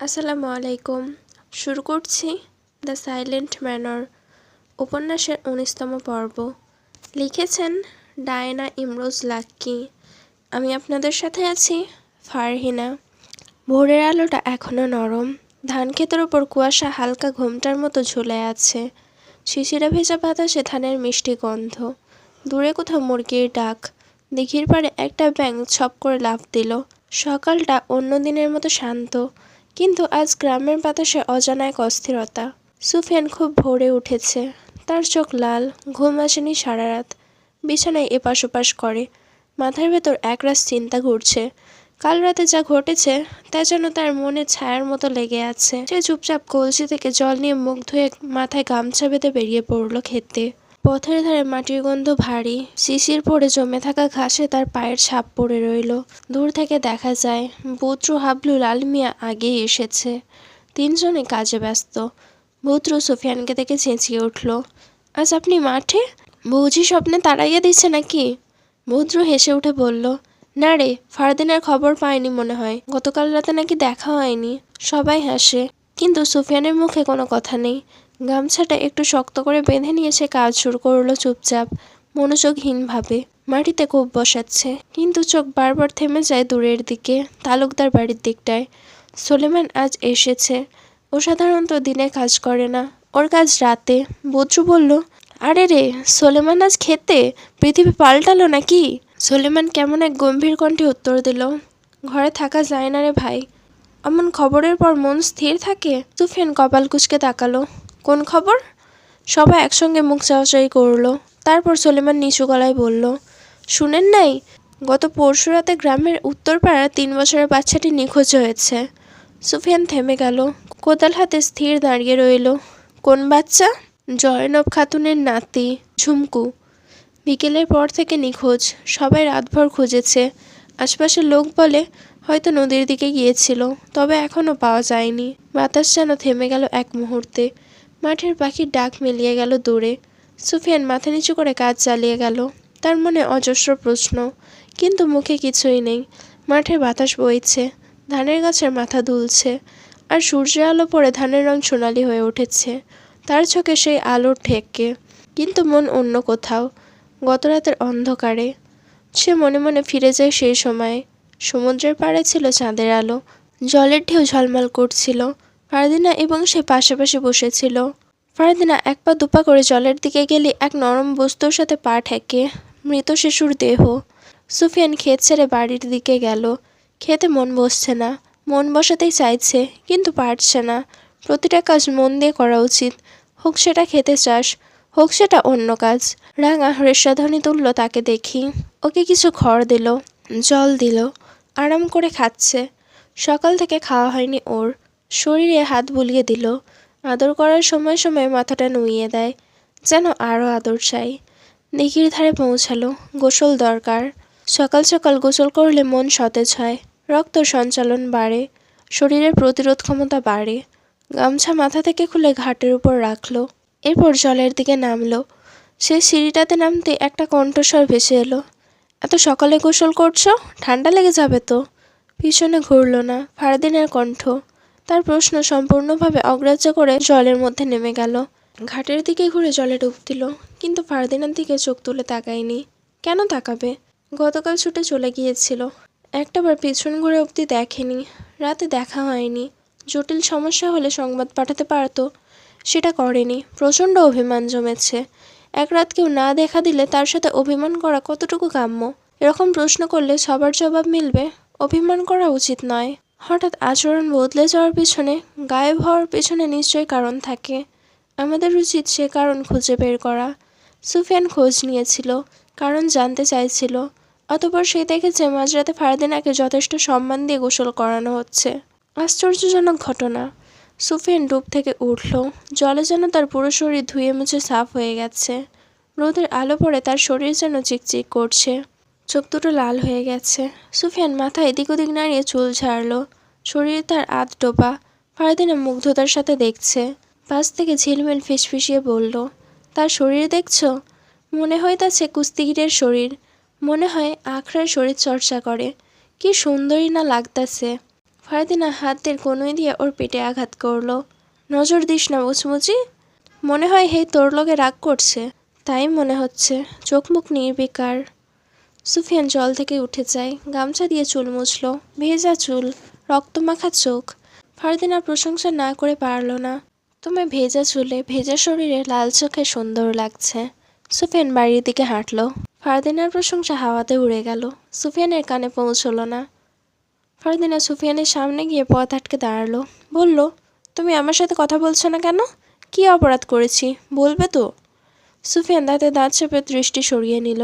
আসসালামু আলাইকুম। শুরু করছি দ্য সাইলেন্ট ম্যানর উপন্যাসের উনিশতম পর্ব। লিখেছেন ডায়না ইমরোজ লাক্কি। আমি আপনাদের সাথে আছি ফারহিনা। ভোরের আলোটা এখনও নরম। ধান ক্ষেতের ওপর কুয়াশা হালকা ঘোমটার মতো ঝুলে আছে। শিশিরা ভেজা বাতাসে ধানের মিষ্টি গন্ধ। দূরে কোথাও মুরগির ডাক। দিঘির পাড়ে একটা ব্যাঙ ছপ করে লাফ দিল। সকালটা অন্য দিনের মতো শান্ত। কিন্তু আজ গ্রামের বাতাসে অজানা এক অস্থিরতা। সুফিয়ান খুব ভোরে উঠেছে। তার চোখ লাল, ঘুম আসেনি সারা রাত। বিছানায় এপাশ ওপাশ করে। মাথার ভেতর একরাশ চিন্তা ঘুরছে। কাল রাতে যা ঘটেছে, তা যেন তার মনে ছায়ার মতো লেগে আছে। সে চুপচাপ কলসি থেকে জল নিয়ে মুখ ধুয়ে মাথায় গামছা বেঁধে বেরিয়ে পড়ল খেতে পথের ধারে মাটির গন্ধ ভারী। শিশির পরে জমে থাকা ঘাসে তার পায়ের ছাপ পড়ে রইল। দূর থেকে দেখা যায় বুদ্রু হাবলু লাল মিয়া আগেই এসেছে। তিনজনে কাজে ব্যস্ত। বুদ্রু সুফিয়ানকে দেখে চেঁচিয়ে উঠল, আজ আপনি মাঠে? বৌঝি স্বপ্নে তাড়াইয়া দিচ্ছে নাকি? বুদ্রু হেসে উঠে বলল, না রে ফারদিনের খবর পায়নি মনে হয়। গতকাল রাতে নাকি দেখা হয়নি। সবাই হাসে, কিন্তু সুফিয়ানের মুখে কোনো কথা নেই। গামছাটা একটু শক্ত করে বেঁধে নিয়ে সে কাজ শুরু করল চুপচাপ। মনোযোগহীনভাবে। মাটিতে কোপ বসাচ্ছে। কিন্তু চোখ বারবার থেমে যায় দূরের দিকে, তালুকদার বাড়ির দিকটায়। সোলেমান আজ এসেছে। ও সাধারণত দিনে কাজ করে না। ওর কাজ রাতে। বদ্রু বলল, আরে রে, সোলেমান আজ খেতে? পৃথিবী পাল্টালো নাকি? সোলেমান কেমন এক গম্ভীর কণ্ঠে উত্তর দিল, ঘরে থাকা যায় না রে ভাই। এমন খবরের পর মন স্থির থাকে? সুফিয়ান কপাল কুচকে তাকালো। কোন খবর? সবাই একসঙ্গে মুখ চাওয়াচাই করল। তারপর সলেমান নিচু গলায় বলল, শুনেন নাই, গত পরশু রাতে গ্রামের উত্তরপাড়া তিন বছরের বাচ্চাটি নিখোঁজ হয়েছে। সুফিয়ান থেমে গেল, কোদাল হাতে স্থির দাঁড়িয়ে রইল। কোন বাচ্চা? জয়নব খাতুনের নাতি, ঝুমকু। বিকেলের পর থেকে নিখোঁজ, সবাই রাতভর খুঁজেছে। আশপাশের লোক বলে, হয়তো নদীর দিকে গিয়েছিল, তবে এখনও পাওয়া যায়নি। বাতাস যেন থেমে গেল এক মুহূর্তে। মাঠের পাখির ডাক মিলিয়ে গেল দূরে। সুফিয়ান মাথা নিচু করে কাজ চালিয়ে গেল। তার মনে অজস্র প্রশ্ন, কিন্তু মুখে কিছুই নেই। মাঠে বাতাস বইছে, ধানের গাছের মাথা দুলছে, আর সূর্যের আলো পড়ে ধানের রং সোনালি হয়ে উঠেছে। তার চোখে সেই আলোর ঠেককে, কিন্তু মন অন্য কোথাও গতরাতের অন্ধকারে। সে মনে মনে ফিরে যায় সেই সময়ে। সমুদ্রের পাড়ে ছিল চাঁদের আলো, জলের ঢেউ ঝলমল করছিল। ফারদিনা এবং সে পাশাপাশি বসেছিল। ফারদিনা এক পা দুপা করে জলের দিকে গেলে এক নরম বস্তুর সাথে পা ঠেকে মৃত শিশুর দেহ। সুফিয়ান ক্ষেত ছেড়ে বাড়ির দিকে গেল। খেতে মন বসছে না। মন বসাতেই চাইছে, কিন্তু পারছে না। প্রতিটা কাজ মন দিয়ে করা উচিত। হোক সেটা খেতে চাস, হোক সেটা অন্য কাজ। রাঙা হৃষ্যাধ্বনি তুলল তাকে দেখি। ওকে কিছু খড় দিল, জল দিল, আরাম করে খাচ্ছে। সকাল থেকে খাওয়া হয়নি ওর। শরীরে হাত বুলিয়ে দিল। আদর করার সময় সময় মাথাটা নুইয়ে দেয়, যেন আরও আদর চাই দিঘির ধারে পৌঁছালো, গোসল দরকার। সকাল সকাল গোসল করলে মন সতেজ হয়, রক্ত সঞ্চালন বাড়ে, শরীরের প্রতিরোধ ক্ষমতা বাড়ে। গামছা মাথা থেকে খুলে ঘাটের উপর রাখল, এরপর জলের দিকে নামলো। সে সিঁড়িটাতে নামতে একটা কণ্ঠস্বর ভেসে এলো, এত সকালে গোসল করছ? ঠান্ডা লেগে যাবে তো? পিছনে ঘুরল না, ফারদিনের কণ্ঠ। তার প্রশ্ন সম্পূর্ণভাবে অগ্রাহ্য করে জলের মধ্যে নেমে গেল। ঘাটের দিকে ঘুরে জলে ডুব দিল, কিন্তু ফারদিনের দিকে চোখ তুলে তাকায়নি। কেন তাকাবে? গতকাল ছুটে চলে গিয়েছিল। একটাবার পিছন ঘুরে অবধি দেখেনি। রাতে দেখা হয়নি। জটিল সমস্যা হলে সংবাদ পাঠাতে পারতো। সেটা করেনি। প্রচণ্ড অভিমান জমেছে। এক রাত কেউ না দেখা দিলে তার সাথে অভিমান করা কতটুকু কাম্য? এরকম প্রশ্ন করলে সবার জবাব মিলবে, অভিমান করা উচিত নয়। হঠাৎ আচরণ বদলে যাওয়ার পিছনে, গায়েব হওয়ার পিছনে নিশ্চয়ই কারণ থাকে। আমাদের উচিত সে কারণ খুঁজে বের করা। সুফিয়ান খোঁজ নিয়েছিল, কারণ জানতে চাইছিল। অতপর সে দেখেছে মাঝরাতে ফারদিনাকে যথেষ্ট সম্মান দিয়ে গোসল করানো হচ্ছে। আশ্চর্যজনক ঘটনা। সুফিয়ান ডুব থেকে উঠল। জলে যেন তার পুরো শরীর ধুয়ে মুছে সাফ হয়ে গেছে। রোদের আলো পড়ে তার শরীর যেন চিকচিক করছে। চোখ দুটো লাল হয়ে গেছে। সুফিয়ান মাথা এদিক ওদিক নাড়িয়ে চুল ঝাড়ল। শরীরে তার আধ ডোবা। ফারদিনা মুগ্ধতার সাথে দেখছে। পাশ থেকে ঝিলমিল ফিসফিসিয়ে বলল, তার শরীর দেখছ? মনে হয় হইতাছে কুস্তিগিরের শরীর। মনে হয় আখড়ার শরীর চর্চা করে। কি সুন্দরী না লাগতাছে। ফারদিনা হাতের কনুই দিয়ে ওর পেটে আঘাত করল। নজর দিস না মুচমুচি। মনে হয় হে তোর লগে রাগ করছে। তাই মনে হচ্ছে। চোখ মুখ নির্বিকার। সুফিয়ান জল থেকে উঠে যায়, গামছা দিয়ে চুল মুছল, ভেজা চুল রক্তমাখা চোখ। ফারদিনা প্রশংসা না করে পারল না। তোমায় ভেজা চুলে, ভেজা শরীরে লাল চোখে সুন্দর লাগছে। সুফিয়ান বাড়ির দিকে হাঁটলো। ফারদিনার প্রশংসা হাওয়াতে উড়ে গেল। সুফিয়ানের কানে পৌঁছলো না। ফারদিনা সুফিয়ানের সামনে গিয়ে পথ আটকে দাঁড়াল। বলল, তুমি আমার সাথে কথা বলছো না কেন? কি অপরাধ করেছি? বলবে তো? সুফিয়ান দাঁতে দাঁত চেপে দৃষ্টি সরিয়ে নিল।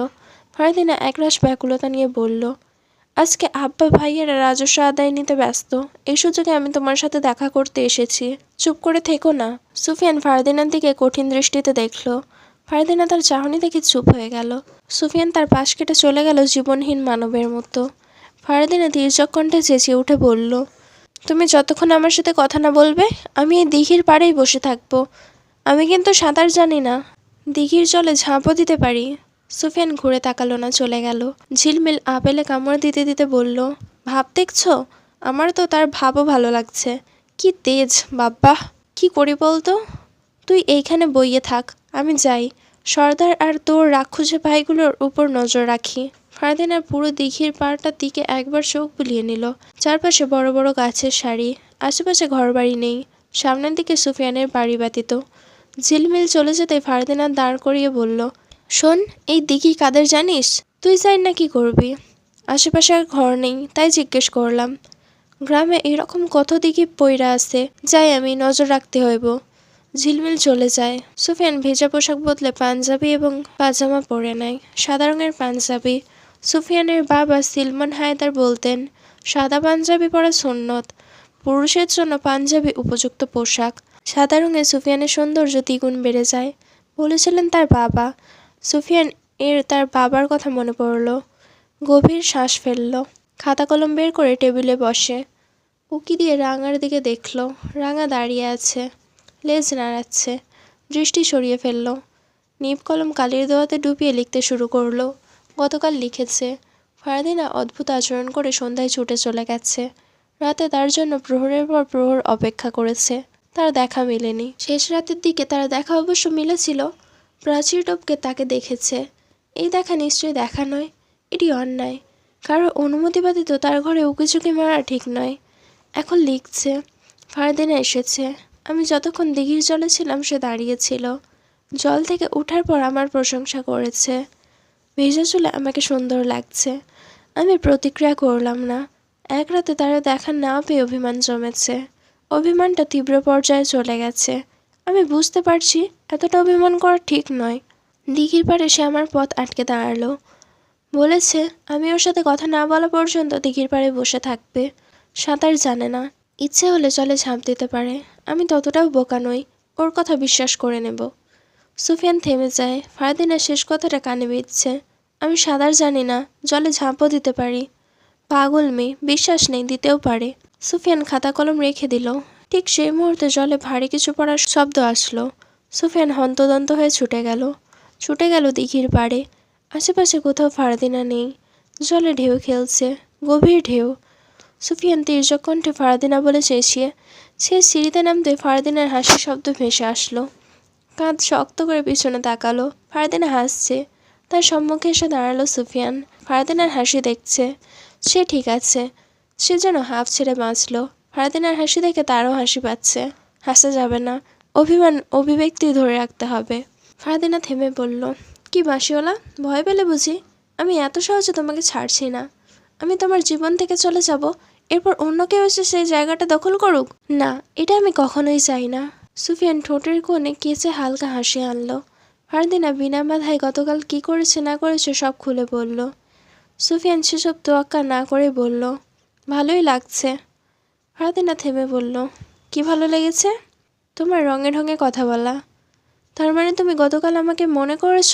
ফারদিনা একরাশ ব্যাকুলতা নিয়ে বলল, আজকে আব্বা ভাইয়েরা রাজস্ব আদায় নিতে ব্যস্ত। এই সুযোগে আমি তোমার সাথে দেখা করতে এসেছি। চুপ করে থেকো না। সুফিয়ান ফারদিনার দিকে কঠিন দৃষ্টিতে দেখল। ফারদিনা তার চাহনি দেখে চুপ হয়ে গেল। সুফিয়ান তার পাশ কেটে চলে গেল জীবনহীন মানবের মতো। ফারদিনা তির্যক কণ্ঠে চেঁচিয়ে উঠে বলল, তুমি যতক্ষণ আমার সাথে কথা না বলবে, আমি এই দিঘির পাড়েই বসে থাকব। আমি কিন্তু সাঁতার জানি না। দিঘির জলে ঝাঁপও দিতে পারি। সুফিয়ান ঘুরে তাকালো না, চলে গেল। ঝিলমিল আপেলে কামড় দিতে দিতে বলল, ভাব দেখছ? আমার তো তার ভাবও ভালো লাগছে। কি তেজ, বাব্বা! কি করি বলতো? তুই এইখানে বইয়ে থাক, আমি যাই। সর্দার আর তোর রাক্ষসে ভাইগুলোর উপর নজর রাখি। ফারদিনার পুরো দিঘির পাড়টার দিকে একবার চোখ বুলিয়ে নিল। চারপাশে বড় বড় গাছের সারি, আশেপাশে ঘরবাড়ি নেই। সামনের দিকে সুফিয়ানের বাড়ি ব্যতীত। ঝিলমিল চলে যেতে ফারদিনা দাঁড় করিয়ে বলল শোন, এই দিঘি কাদের জানিস? তুই যাই না কি করবি? আশেপাশে আর ঘর নেই, তাই জিজ্ঞেস করলাম। গ্রামে এরকম কত দিঘি পইরা আছে, যাই আমি নজর রাখতে হইব। ঝিলমিল চলে যায়। সুফিয়ান ভেজা পোশাক বদলে পাঞ্জাবি এবং পাজামা পরে নেয়। সাদা রঙের পাঞ্জাবি। সুফিয়ানের বাবা সিলমান হায়দার বলতেন, সাদা পাঞ্জাবি পরা সুন্নত। পুরুষের জন্য পাঞ্জাবি উপযুক্ত পোশাক। সাদা রঙে সুফিয়ানের সৌন্দর্য দ্বিগুণ বেড়ে যায়। বলেছিলেন তার বাবা। সুফিয়ান এর তার বাবার কথা মনে পড়ল। গভীর শ্বাস ফেলল। খাতা কলম বের করে টেবিলে বসে। উকি দিয়ে রাঙার দিকে দেখল, রাঙা দাঁড়িয়ে আছে, লেজ নাড়াচ্ছে, দৃষ্টি সরিয়ে ফেলল। নিব কলম কালির দোয়াতে ডুবিয়ে লিখতে শুরু করল। গতকাল লিখেছে, ফারদিনা অদ্ভুত আচরণ করে সন্ধ্যায় ছুটে চলে গেছে। রাতে তার জন্য প্রহরের পর প্রহর অপেক্ষা করেছে। তার দেখা মেলেনি। শেষ রাতের দিকে তার দেখা অবশ্য মিলেছিল প্রাচীর টপকে তাকে দেখেছে। এই দেখা নিশ্চয়ই দেখা নয়, এটি অন্যায়। কারও অনুমতি ব্যতীত তার ঘরে উকিঝুঁকি মারা ঠিক নয়। এখন লিখছে, ফারদিনা এসেছে। আমি যতক্ষণ দিঘির জলে ছিলাম, সে দাঁড়িয়েছিল জল থেকে ওঠার পর আমার প্রশংসা করেছে। ভেজা চুলে আমাকে সুন্দর লাগছে। আমি প্রতিক্রিয়া করলাম না। এক রাতে তারা দেখা না পেয়ে অভিমান জমেছে। অভিমানটা তীব্র পর্যায়ে চলে গেছে। আমি বুঝতে পারছি, এতটা অভিমান করা ঠিক নয়। দিঘির পাড়ে সে আমার পথ আটকে দাঁড়াল। বলেছে, আমি ওর সাথে কথা না বলা পর্যন্ত দিঘির পাড়ে বসে থাকবে। সাঁতার জানে না। ইচ্ছে হলে জলে ঝাঁপ দিতে পারে। আমি ততটাও বোকা নই। ওর কথা বিশ্বাস করে নেব। সুফিয়ান থেমে যায়। ফারদিনের শেষ কথাটা কানে বিঁধছে। আমি সাঁতার জানি না। জলে ঝাঁপও দিতে পারি। পাগল মেয়ে, বিশ্বাস নেই, দিতেও পারে। সুফিয়ান খাতা কলম রেখে দিল। ঠিক সেই মুহূর্তে জলে ভারী কিছু পড়ার শব্দ আসলো। সুফিয়ান হন্তদন্ত হয়ে ছুটে গেল। ছুটে গেল দিঘির পাড়ে। আশেপাশে কোথাও ফারদিনা নেই। জলে ঢেউ খেলছে, গভীর ঢেউ। সুফিয়ান তির্যক কণ্ঠে ফারদিনা বলে চেঁচিয়ে, সে সিঁড়িতে নামতে ফারদিনার হাসির শব্দ ভেসে আসলো। কাঁধ শক্ত করে পিছনে তাকালো। ফারদিনা হাসছে। তার সম্মুখে এসে দাঁড়াল সুফিয়ান। ফারদিনার হাসি দেখছে। সে ঠিক আছে। সে যেন হাফ ছেড়ে বাঁচলো। ফারদিনার হাসি দেখে তারও হাসি পাচ্ছে। হাসা যাবে না। অভিমান, অভিব্যক্তি ধরে রাখতে হবে। ফারদিনা থেমে বলল, কি বাঁশিওলা ভয় পেলে বুঝি? আমি এত সহজে তোমাকে ছাড়ছি না। আমি তোমার জীবন থেকে চলে যাব। এরপর অন্য কেউ এসে সেই জায়গাটা দখল করুক? না, এটা আমি কখনোই চাই না। সুফিয়ান ঠোঁটের কোণে কেচে হালকা হাসি আনলো। ফারদিনা বিনা বাধায় গতকাল কি করেছে না করেছে সব খুলে বলল। সুফিয়ান সেসব তোয়াক্কা না করে বলল, ভালোই লাগছে। ফারদিনা থেমে বলল, কি ভালো লেগেছে? তোমার রঙে ঢঙে কথা বলা। তার মানে তুমি গতকাল আমাকে মনে করেছ?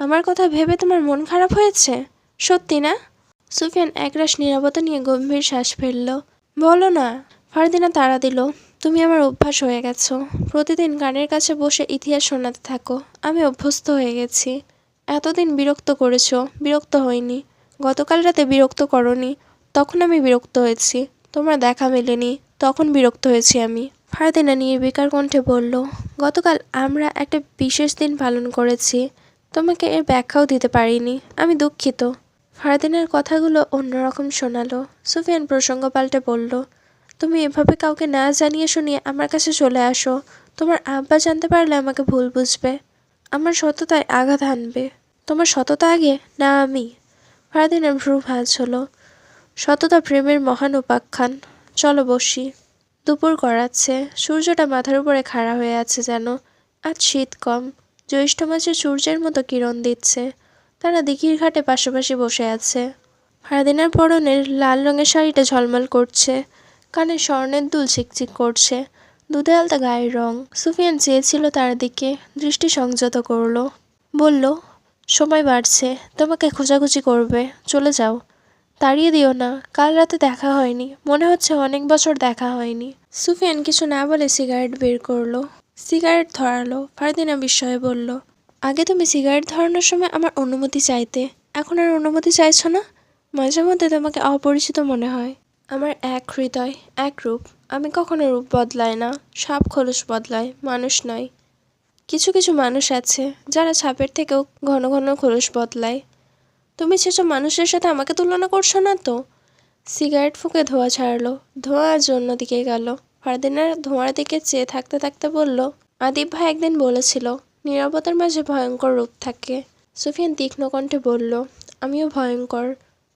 আমার কথা ভেবে তোমার মন খারাপ হয়েছে? সত্যি না? সুফিয়ান একরাশ নীরবতা নিয়ে গম্ভীর শ্বাস ফেলল। বলো না। ফারদিনা তাড়া দিল, তুমি আমার অভ্যাস হয়ে গেছো। প্রতিদিন গানের কাছে বসে ইতিহাস শোনাতে থাকো। আমি অভ্যস্ত হয়ে গেছি। এতদিন বিরক্ত করেছ, বিরক্ত হইনি। গতকাল রাতে বিরক্ত করনি, তখন আমি বিরক্ত হয়েছি। তোমার দেখা মেলেনি। তখন বিরক্ত হয়েছি আমি। ফারদিনা নির্বিকার কণ্ঠে বলল, গতকাল আমরা একটা বিশেষ দিন পালন করেছি। তোমাকে এর ব্যাখ্যাও দিতে পারিনি। আমি দুঃখিত। ফারদিনের কথাগুলো অন্যরকম শোনালো। সুফিয়ান প্রসঙ্গ পাল্টে বলল, তুমি এভাবে কাউকে না জানিয়ে শুনিয়ে আমার কাছে চলে আসো। তোমার আব্বা জানতে পারলে আমাকে ভুল বুঝবে। আমার সততায় আঘাত হানবে। তোমার সততা আগে, না আমি? ফারদিনের ভ্রু ভাঁজ হলো। সততা প্রেমের মহান উপাখ্যান। চলো বসি। দুপুর গড়াচ্ছে। সূর্যটা মাথার উপরে খাড়া হয়ে আছে যেন। আজ শীত কম। জ্যৈষ্ঠ মাসে সূর্যের মতো কিরণ দিচ্ছে। তারা দিঘির ঘাটে পাশাপাশি বসে আছে। ফারদিনার পরনের লাল রঙের শাড়িটা ঝলমল করছে। কানে স্বর্ণের দুল চিকচিক করছে। দুধে আলতা গায়ের রং। সুফিয়ান চেয়েছিল তার দিকে। দৃষ্টি সংযত করল। বলল, সময় বাড়ছে। তোমাকে খোঁজাখুঁজি করবে। চলে যাও। তাড়িয়ে দিও না, কাল রাতে দেখা হয়নি। মনে হচ্ছে অনেক বছর দেখা হয়নি। সুফিয়ান কিছু না বলে সিগারেট বের করল। সিগারেট ধরালো, ফারদিনা বিস্ময়ে বলল, আগে তুমি সিগারেট ধরানোর সময় আমার অনুমতি চাইতে। এখন আর অনুমতি চাইছো না? মাঝে মধ্যে তোমাকে অপরিচিত মনে হয়। আমার এক হৃদয়, এক রূপ। আমি কখনো রূপ বদলাই না। সাপ খোলস বদলায়, মানুষ নয়। কিছু কিছু মানুষ আছে যারা ছাপের থেকেও ঘন ঘন খোলস বদলায়। তুমি সেসব মানুষের সাথে আমাকে তুলনা করছ না তো? সিগারেট ফুঁকে ধোঁয়া ছাড়লো। ধোঁয়া আজ অন্যদিকে গেল। ফারদিনার ধোঁয়ার দিকে চেয়ে থাকতে থাকতে বলল, আদিব ভাই একদিন বলেছিল, নীরবতার মাঝে ভয়ঙ্কর রূপ থাকে। সুফিয়ান তীক্ষ্ণ কণ্ঠে বলল, আমিও ভয়ঙ্কর।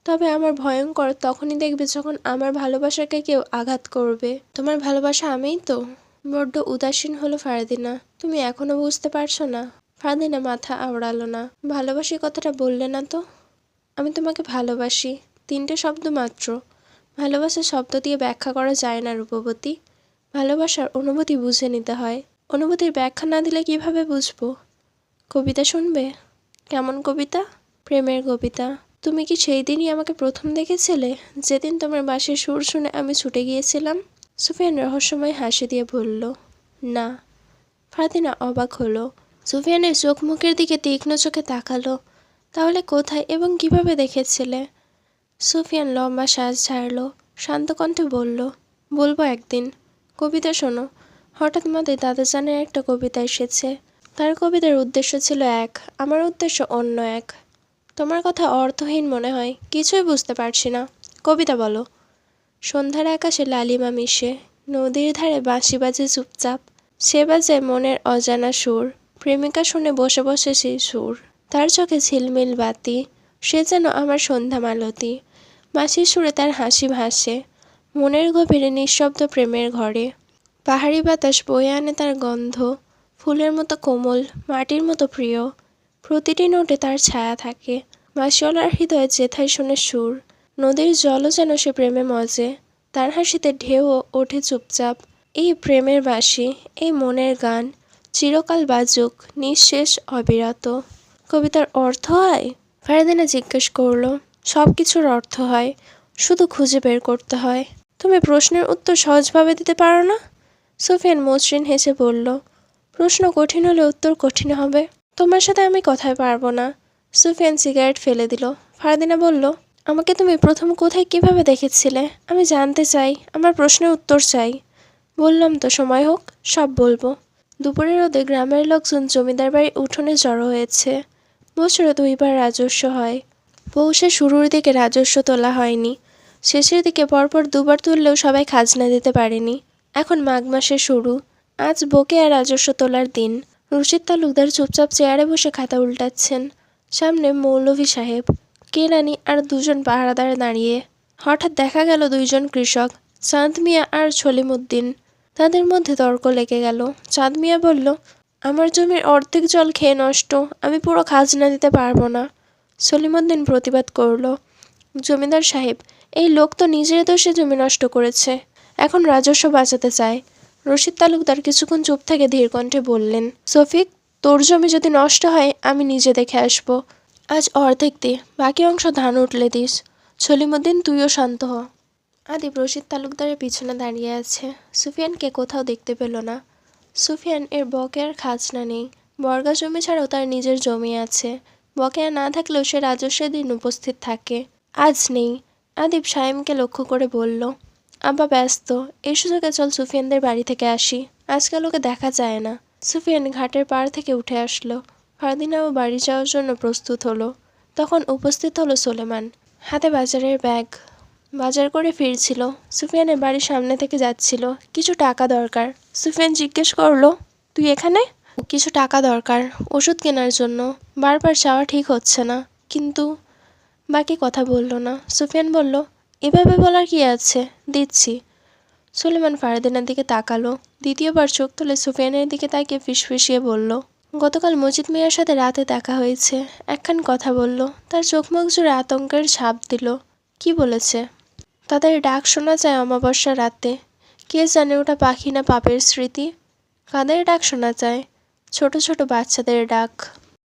তবে আমার ভয়ঙ্কর তখনই দেখবে যখন আমার ভালোবাসাকে কেউ আঘাত করবে। তোমার ভালোবাসা আমিই তো? বড্ড উদাসীন হলো ফারদিনা। তুমি এখনও বুঝতে পারছ না? ফারদিনা মাথা আওড়ালো না। ভালোবাসি কথাটা বললে না তো? আমি তোমাকে ভালোবাসি। তিনটে শব্দ মাত্র। ভালোবাসা শব্দ দিয়ে ব্যাখ্যা করা যায় না, রূপবতী। ভালোবাসার অনুভূতি বুঝে নিতে হয়। অনুভূতির ব্যাখ্যা না দিলে কীভাবে বুঝব? কবিতা শুনবে? কেমন কবিতা? প্রেমের কবিতা। তুমি কি সেই দিনই আমাকে প্রথম দেখেছিলে? যেদিন তোমার বাঁশির সুর শুনে আমি ছুটে গিয়েছিলাম? সুফিয়ান রহস্যময় হাসি দিয়ে বলল, না। ফাতিনা অবাক হলো। সুফিয়ানের চোখ মুখের দিকে তীক্ষ্ণ চোখে তাকালো। তাহলে কোথায় এবং কীভাবে দেখেছিলে? সুফিয়ান লম্বা শ্বাস ছাড়লো, শান্ত কণ্ঠে বলল, বলব একদিন। কবিতা শোনো। হঠাৎ মাথায় দাদাজানের একটা কবিতা এসেছে। তার কবিতার উদ্দেশ্য ছিল এক, আমার উদ্দেশ্য অন্য এক। তোমার কথা অর্থহীন মনে হয়, কিছুই বুঝতে পারছি না। কবিতা বলো। সন্ধ্যার আকাশে লালিমা মিশে, নদীর ধারে বাঁশি বাজে চুপচাপ। সে বাজে মনের অজানা সুর। প্রেমিকা শুনে বসে বসে সেই সুর। তার চোখে ঝিলমিল বাতি, সে যেন আমার সন্ধ্যা মালতী বাঁশির সুরে তার হাসি ভাসে, মনের গভীরে নিঃশব্দ প্রেমের ঘরে। পাহাড়ি বাতাস বয়ে আনে তার গন্ধ, ফুলের মতো কোমল, মাটির মতো প্রিয়। প্রতিটি নোটে তার ছায়া থাকে বাঁশিওয়ালার হৃদয়ে যেথায় শুনে সুর। নদীর জলও যেন সে প্রেমে মজে, তার হাসিতে ঢেউও ওঠে চুপচাপ। এই প্রেমের বাসি এই মনের গান, চিরকাল বাজুক, নিঃশেষ অবিরত। কবিতার অর্থ হয়? ফারদিনা জিজ্ঞেস করল সব কিছুর অর্থ হয়, শুধু খুঁজে বের করতে হয়। তুমি প্রশ্নের উত্তর সহজভাবে দিতে পারো না? সুফিয়ান মসৃণ হেসে বলল, প্রশ্ন কঠিন হলে উত্তর কঠিন হবে। তোমার সাথে আমি কথায় পারব না। সুফিয়ান সিগারেট ফেলে দিল। ফারদিনা বলল, আমাকে তুমি প্রথম কোথায় কীভাবে দেখেছিলে? আমি জানতে চাই, আমার প্রশ্নের উত্তর চাই। বললাম, তো সময় হোক, সব বলব। দুপুরের রোদে গ্রামের লোকজন জমিদার বাড়ির উঠোনে জড়ো হয়েছে। বছরে দুইবার রাজস্ব হয়। পৌষে শুরুর দিকে রাজস্ব তোলা হয়নি। শেষের দিকে পরপর দুবার তুললেও সবাই খাজনা দিতে পারেনি। এখন মাঘ মাসে শুরু। আজ বকে আর রাজস্ব তোলার দিন। রশিদ তালুকদার চুপচাপ চেয়ারে বসে খাতা উল্টাচ্ছেন। সামনে মৌলভী সাহেব কেরানি আর দুজন পাহারাদার দাঁড়িয়ে। হঠাৎ দেখা গেল দুইজন কৃষক, চাঁদ মিয়া আর সলিমুদ্দিন তাদের মধ্যে তর্ক লেগে গেল। চাঁদ মিয়া বলল আমার জমির অর্ধেক জল খেয়ে নষ্ট, আমি পুরো খাজনা দিতে পারব না। সলিমুদ্দিন প্রতিবাদ করল, জমিদার সাহেব, এই লোক তো নিজের দোষে জমি নষ্ট করেছে। এখন রাজস্ব বাঁচাতে চায়। রশিদ তালুকদার কিছুক্ষণ চুপ থেকে ধীর কণ্ঠে বললেন সফিক তোর জমি যদি নষ্ট হয়, আমি নিজে দেখে আসব। আজ অর্ধেক দে, বাকি অংশ ধান উঠলে দিস। সলিমুদ্দিন, তুইও শান্ত হ। আদিব রশিদ তালুকদারের পিছনে দাঁড়িয়ে আছে। সুফিয়ানকে কোথাও দেখতে পেল না। সুফিয়ান এর বকেয়ার খাজনা নেই। বর্গা জমি ছাড়াও তার নিজের জমি আছে। বকেয়া না থাকলেও সে রাজস্বের দিন উপস্থিত থাকে। আজ নেই। আদিব সায়েমকে লক্ষ্য করে বলল, আব্বা, ব্যস্ত। এই সুযোগে চল সুফিয়ানদের বাড়ি থেকে আসি। আজকাল ওকে দেখা যায় না। সুফিয়ান ঘাটের পাড় থেকে উঠে আসলো। ফারদিনাও বাড়ি যাওয়ার জন্য প্রস্তুত হলো। তখন উপস্থিত হলো সোলেমান। হাতে বাজারের ব্যাগ। বাজার করে ফিরছিল। সুফিয়ানের বাড়ির সামনে থেকে যাচ্ছিল। কিছু টাকা দরকার। সুফিয়ান জিজ্ঞেস করল, তুই এখানে? কিছু টাকা দরকার, ওষুধ কেনার জন্য। বারবার যাওয়া ঠিক হচ্ছে না, কিন্তু বাকি কথা বলল না। সুফিয়ান বলল, এভাবে বলার কি আছে? দিচ্ছি। সুলেমান ফারদিনার দিকে তাকালো। দ্বিতীয়বার চোখ তুলে সুফিয়ানের দিকে তাকিয়ে ফিসফিসিয়ে বলল, গতকাল মজিদ মিয়ার সাথে রাতে দেখা হয়েছে। একখান কথা বলল, তার চোখ মুখ জুড়ে আতঙ্কের ছাপ দিল। কি বলেছে? তাদের ডাক শোনা যায় অমাবস্যা রাতে। কে জানে ওটা পাখি না পাপের স্মৃতি? কাদের ডাক শোনা যায়? ছোট ছোট বাচ্চাদের ডাক।